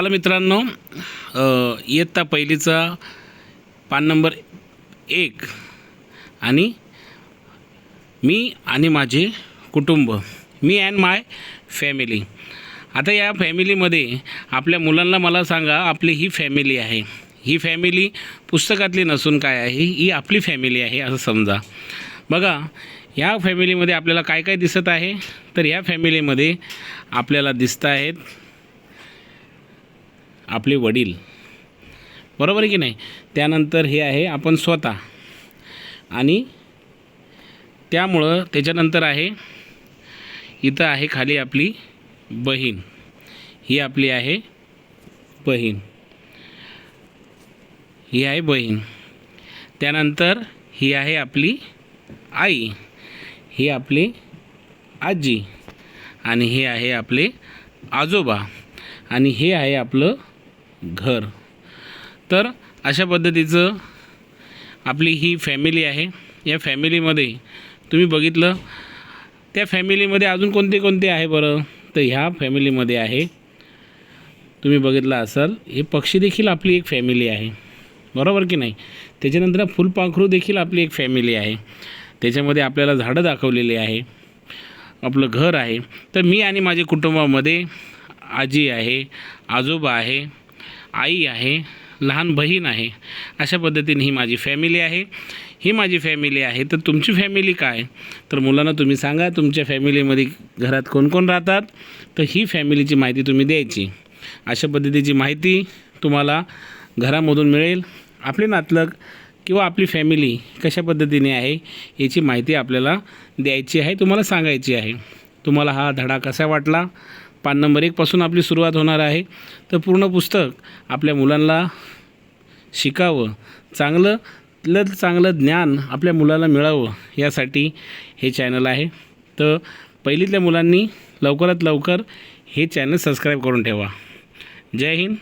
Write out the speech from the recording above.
मला मित्रांनो इयत्ता पहिलीचा पान नंबर एक आणि मी आणि माझे कुटुंब मी अँड माय फॅमिली आता या फॅमिलीमध्ये आपल्या मुलांना मला सांगा आपली ही फॅमिली आहे. ही फॅमिली पुस्तकातली नसून काय आहे? ही आपली फॅमिली आहे असं समजा. बघा ह्या फॅमिलीमध्ये आपल्याला काय काय दिसत आहे? तर ह्या फॅमिलीमध्ये आपल्याला दिसत आहेत आपले वडील. बरोबर आहे की नाही? त्यानंतर हे आहे आपण स्वतः. आणि त्यामुळं त्याच्यानंतर आहे इथं आहे खाली आपली बहीण. ही आपली आहे बहीण. ही आहे बहीण. त्यानंतर ही आहे आपली आई. ही आपली आजी. आणि हे आहे आपले आजोबा. आणि हे आहे आपलं घर. तर अशा पद्धतीचं आपली ही फॅमिली आहे. या फॅमिलीमध्ये तुम्ही बघितलं त्या फॅमिलीमध्ये अजून कोणते कोणते आहे बरं? तर ह्या फॅमिलीमध्ये आहे तुम्ही बघितलं असाल हे पक्षी देखील आपली एक फॅमिली आहे. बरोबर की नाही? त्याच्यानंतर फुलपाखरू देखील आपली एक फॅमिली आहे. त्याच्यामध्ये आपल्याला झाडं दाखवलेली आहे. आपलं घर आहे. तर मी आणि माझ्या कुटुंबामध्ये आजी आहे आजोबा आहे आई आहे लहान बहीण आहे अशा पद्धतीने ही माझी फॅमिली आहे. ही माझी फॅमिली आहे तर तुमची फॅमिली काय? तर मुलांना तुम्ही सांगा तुमच्या फॅमिलीमध्ये घरात कोण कोण राहतात? तर ही फॅमिलीची माहिती तुम्ही द्यायची. अशा पद्धतीची माहिती तुम्हाला घरामधून मिळेल. आपले नातलग किंवा आपली फॅमिली कशा पद्धतीने आहे याची माहिती आपल्याला द्यायची आहे तुम्हाला सांगायची आहे. तुम्हाला हा धडा कसा वाटला? पान नंबर एकपासून आपली सुरुवात होणार आहे. तर पूर्ण पुस्तक आपल्या मुलांना शिकावं. चांगलं ल चांगलं ज्ञान आपल्या मुलाला मिळावं यासाठी हे चॅनल आहे. तर पहिलीतल्या मुलांनी लवकरात लवकर हे चॅनल सबस्क्राईब करून ठेवा. जय हिंद.